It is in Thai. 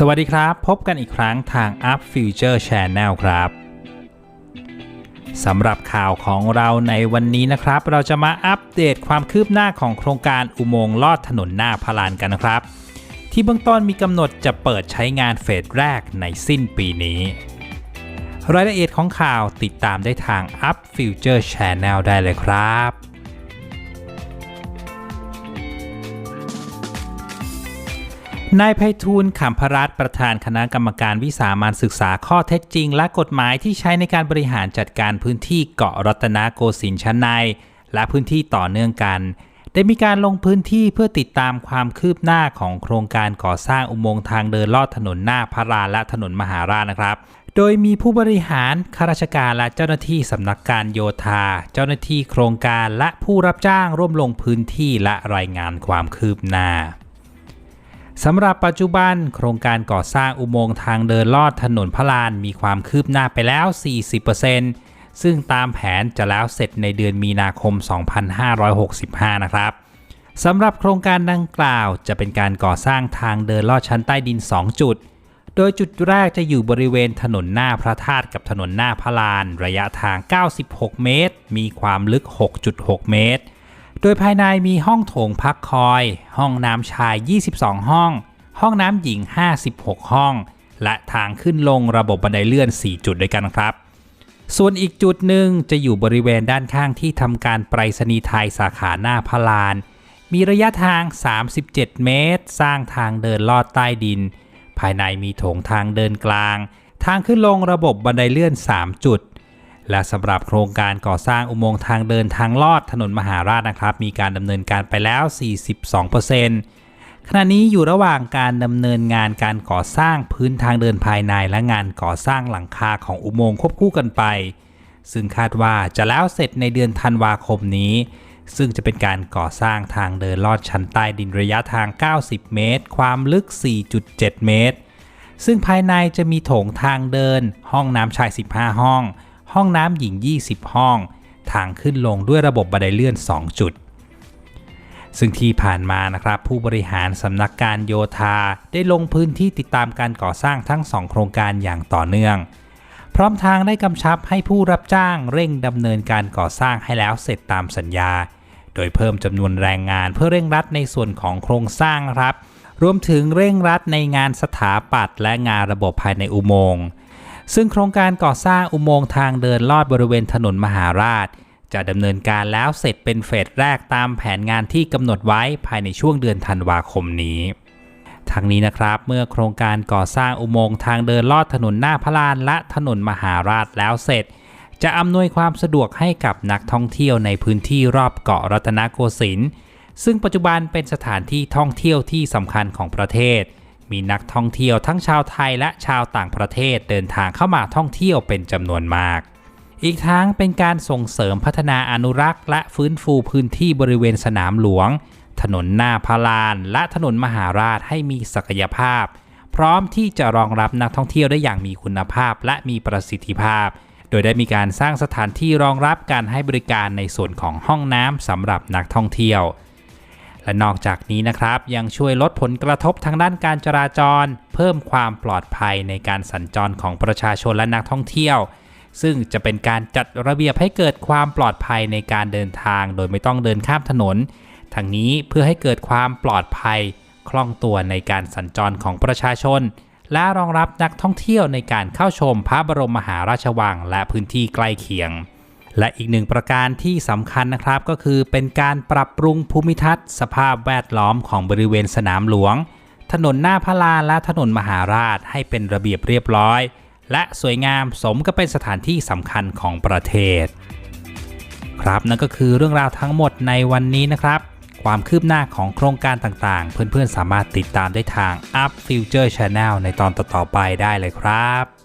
สวัสดีครับ พบกันอีกครั้งทาง Up Future Channel ครับสำหรับข่าวของเราในวันนี้นะครับ เราจะมาอัปเดตความคืบหน้าของโครงการอุโมงค์ลอดถนนหน้าพารานกันนะครับ ที่เบื้องต้นมีกำหนดจะเปิดใช้งานเฟสแรกในสิ้นปีนี้ รายละเอียดของข่าวติดตามได้ทาง Up Future Channel ได้เลยครับ นายไพฑูรย์ขำพรัตประธานคณะกรรมการวิสามันศึกษาข้อเท็จจริง และกฎหมายที่ใช้ในการบริหารจัดการพื้นที่เกาะรัตนโกสินทร์ชั้นใน และพื้นที่ต่อเนื่องกัน ได้มีการลงพื้นที่เพื่อติดตามความคืบหน้าของโครงการก่อสร้างอุโมงค์ทางเดินลอดถนนหน้าพระรานและถนนมหาราชนะครับ โดยมีผู้บริหารข้าราชการและเจ้าหน้าที่สำนักการโยธา เจ้าหน้าที่โครงการและผู้รับจ้างร่วมลงพื้นที่และรายงานความคืบหน้า สำหรับปัจจุบันโครงการก่อสร้างอุโมงค์ทางเดินลอดถนนพระลานมีความคืบหน้าไปแล้ว 40%ซึ่งตามแผนจะแล้วเสร็จในเดือนมีนาคม 2565 นะครับสำหรับโครงการดังกล่าวจะเป็นการก่อสร้างทางเดินลอดชั้นใต้ดิน 2 จุด โดยจุดแรกจะอยู่บริเวณถนนหน้าพระธาตุกับถนนหน้าพระลาน ระยะทาง 96 เมตร มีความลึก 6.6 เมตร โดยภายในมีห้องโถงพักคอย ห้องน้ำชาย 22 ห้อง ห้องน้ำหญิง 56 ห้อง และทางขึ้นลงระบบบันไดเลื่อน 4 จุดด้วยกันครับ ส่วนอีกจุดหนึ่งจะอยู่บริเวณด้านข้างที่ทำการไปรษณีย์ไทยสาขาหน้าพระลาน มีระยะทาง 37 เมตร สร้างทางเดินลอดใต้ดิน ภายในมีโถงทางเดินกลาง ทางขึ้นลงระบบบันไดเลื่อน 3 จุด และสำหรับโครงการก่อสร้างอุโมงค์ทางเดินทางลอดถนนมหาราชนะครับ มีการดำเนินการไปแล้ว 42%ขณะนี้อยู่ระหว่างการดำเนินงานการก่อสร้างพื้นทางเดินภายในและงานก่อสร้างหลังคาของอุโมงค์ควบคู่กันไป ซึ่งคาดว่าจะแล้วเสร็จในเดือนธันวาคมนี้ ซึ่งจะเป็นการก่อสร้างทางเดินลอดชั้นใต้ดินระยะทาง 90 เมตร ความลึก 4.7 เมตร ซึ่งภายในจะมีโถงทางเดิน ห้องน้ำชาย 15 ห้อง ห้องน้ำหญิง 20 ห้อง ทางขึ้นลงด้วยระบบบันไดเลื่อน 2 จุด ซึ่งที่ผ่านมานะครับผู้บริหารสำนักการโยธาได้ลงพื้นที่ติดตามการก่อสร้างทั้ง 2 โครงการอย่างต่อเนื่อง พร้อมทางได้กำชับให้ผู้รับจ้างเร่งดำเนินการก่อสร้างให้แล้วเสร็จตามสัญญา โดยเพิ่มจำนวนแรงงานเพื่อเร่งรัดในส่วนของโครงสร้างครับรวมถึงเร่งรัดในงานสถาปัตย์และงานระบบภายในอุโมงค์ ซึ่งโครงการก่อสร้างอุโมงค์ทางเดินลอดบริเวณถนนมหาราช จะดำเนินการแล้วเสร็จเป็นเฟสแรกตามแผนงานที่กำหนดไว้ภายในช่วงเดือนธันวาคมนี้ทั้งนี้นะครับเมื่อโครงการก่อสร้างอุโมงค์ทางเดินลอดถนนหน้าพระลานและถนนมหาราชแล้วเสร็จ จะอำนวยความสะดวกให้กับนักท่องเที่ยวในพื้นที่รอบเกาะรัตนโกสินทร์ซึ่งปัจจุบันเป็นสถานที่ท่องเที่ยวที่สำคัญของประเทศ มีนักท่องเที่ยวทั้งชาวไทยและชาวต่างประเทศเดินทางเข้ามาท่องเที่ยวเป็นจำนวนมาก อีกทั้งเป็นการส่งเสริมพัฒนาอนุรักษ์ และฟื้นฟูพื้นที่บริเวณสนามหลวง ถนนหน้าพาลาน และถนนมหาราชให้มีศักยภาพ พร้อมที่จะรองรับนักท่องเที่ยวได้อย่างมีคุณภาพและมีประสิทธิภาพ โดยได้มีการสร้างสถานที่รองรับการให้บริการในส่วนของห้องน้ำสำหรับนักท่องเที่ยว และนอกจากนี้นะครับ ยังช่วยลดผลกระทบทางด้านการจราจร เพิ่มความปลอดภัยในการสัญจรของประชาชนและนักท่องเที่ยว ซึ่งจะเป็นการจัดระเบียบให้เกิดความปลอดภัยในการเดินทาง โดยไม่ต้องเดินข้ามถนนทางนี้เพื่อให้เกิดความปลอดภัยคล่องตัวในการสัญจรของประชาชน และรองรับนักท่องเที่ยวในการเข้าชมพระบรมมหาราชวังและพื้นที่ใกล้เคียง และอีกหนึ่งประการที่สำคัญนะครับก็คือเป็นการปรับปรุงภูมิทัศน์ สภาพแวดล้อมของบริเวณสนามหลวง ถนนหน้าพระลานและถนนมหาราชให้เป็นระเบียบเรียบร้อย และสวยงามสมกับเป็นสถานที่สำคัญของประเทศ ครับนั่นก็คือเรื่องราวทั้งหมดในวันนี้นะครับ ความคืบหน้าของโครงการต่างๆ เพื่อนๆสามารถติดตามได้ทาง Up Future Channel ในตอนต่อๆไปได้เลยครับ